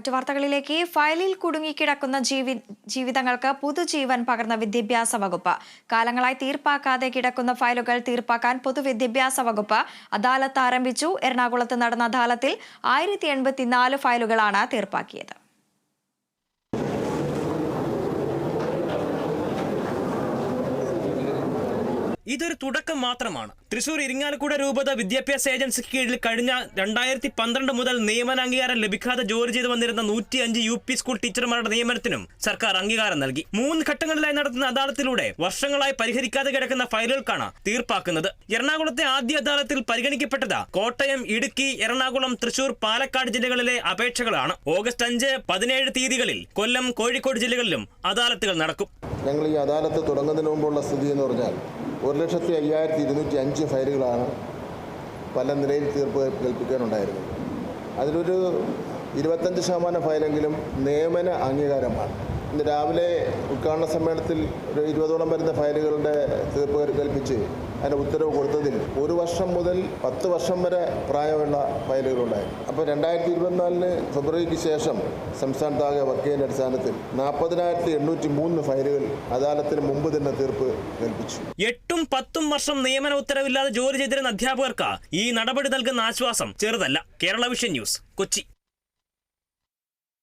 മറ്റു വാർത്തകളിലേക്ക് ഫയലിൽ കുടുങ്ങിക്കിടക്കുന്ന ജീവി ജീവിതങ്ങൾക്ക് പുതുജീവൻ പകർന്ന വിദ്യാഭ്യാസ വകുപ്പ്. കാലങ്ങളായി തീർപ്പാക്കാതെ കിടക്കുന്ന ഫയലുകൾ തീർപ്പാക്കാൻ പൊതുവിദ്യാഭ്യാസ വകുപ്പ് അദാലത്ത് ആരംഭിച്ചു. എറണാകുളത്ത് നടന്ന അദാലത്തിൽ ആയിരത്തി ഫയലുകളാണ് തീർപ്പാക്കിയത്. ഇതൊരു തുടക്കം മാത്രമാണ്. തൃശൂർ ഇരിങ്ങാലക്കുട രൂപത വിദ്യാഭ്യാസ ഏജൻസിക്ക് കീഴിൽ കഴിഞ്ഞ രണ്ടായിരത്തി പന്ത്രണ്ട് മുതൽ നിയമന അംഗീകാരം ലഭിക്കാതെ ജോലി ചെയ്തു വന്നിരുന്ന നൂറ്റി അഞ്ച് യു പി സ്കൂൾ ടീച്ചർമാരുടെ നിയമനത്തിനും സർക്കാർ അംഗീകാരം നൽകി. മൂന്ന് ഘട്ടങ്ങളിലായി നടത്തുന്ന അദാലത്തിലൂടെ വർഷങ്ങളായി പരിഹരിക്കാതെ കിടക്കുന്ന ഫയലുകൾക്കാണ് തീർപ്പാക്കുന്നത്. എറണാകുളത്തെ ആദ്യ അദാലത്തിൽ പരിഗണിക്കപ്പെട്ടത് കോട്ടയം ഇടുക്കി എറണാകുളം തൃശൂർ പാലക്കാട് ജില്ലകളിലെ അപേക്ഷകളാണ്. ഓഗസ്റ്റ് അഞ്ച് പതിനേഴ് തീയതികളിൽ കൊല്ലം കോഴിക്കോട് ജില്ലകളിലും അദാലത്തുകൾ നടക്കും. ഞങ്ങൾ ഈ അദാലത്ത് തുടങ്ങുന്നതിന് മുമ്പുള്ള സ്ഥിതി എന്ന് പറഞ്ഞാൽ ഒരു ലക്ഷത്തി അയ്യായിരത്തി ഇരുന്നൂറ്റി അഞ്ച് ഫയലുകളാണ് പല നിലയിൽ തീർപ്പ് കൽപ്പിക്കാനുണ്ടായിരുന്നത് അതിലൊരു ഇരുപത്തഞ്ച് ശതമാനം ഫയലെങ്കിലും നിയമന അംഗീകാരമാണ്. ഇന്ന് രാവിലെ ഉദ്ഘാടന സമ്മേളനത്തിൽ ഒരു ഇരുപതോളം വരുന്ന ഫയലുകളുടെ തീർപ്പ് കൽപ്പിച്ച് അതിന് ഉത്തരവ് കൊടുത്തതിൽ ഒരു വർഷം മുതൽ പത്ത് വർഷം വരെ പ്രായമുള്ള ഫയലുകളുണ്ടായിരുന്നു. അപ്പോൾ രണ്ടായിരത്തി ഇരുപത്തിനാലിന് ഫെബ്രുവരിക്ക് ശേഷം സംസ്ഥാനത്താകെ ചെയ്യുന്ന അടിസ്ഥാനത്തിൽ നാൽപ്പതിനായിരത്തി എണ്ണൂറ്റി മൂന്ന് ഫയലുകൾ അദാലത്തിന് മുമ്പ് തന്നെ തീർപ്പ് കൽപ്പിച്ചു. എട്ടും പത്തും വർഷം നിയമന ഉത്തരവില്ലാതെ ജോലി ചെയ്തിരുന്ന അധ്യാപകർക്ക് ഈ നടപടി നൽകുന്ന ആശ്വാസം ചെറുതല്ല. Kerala vision news Kochi.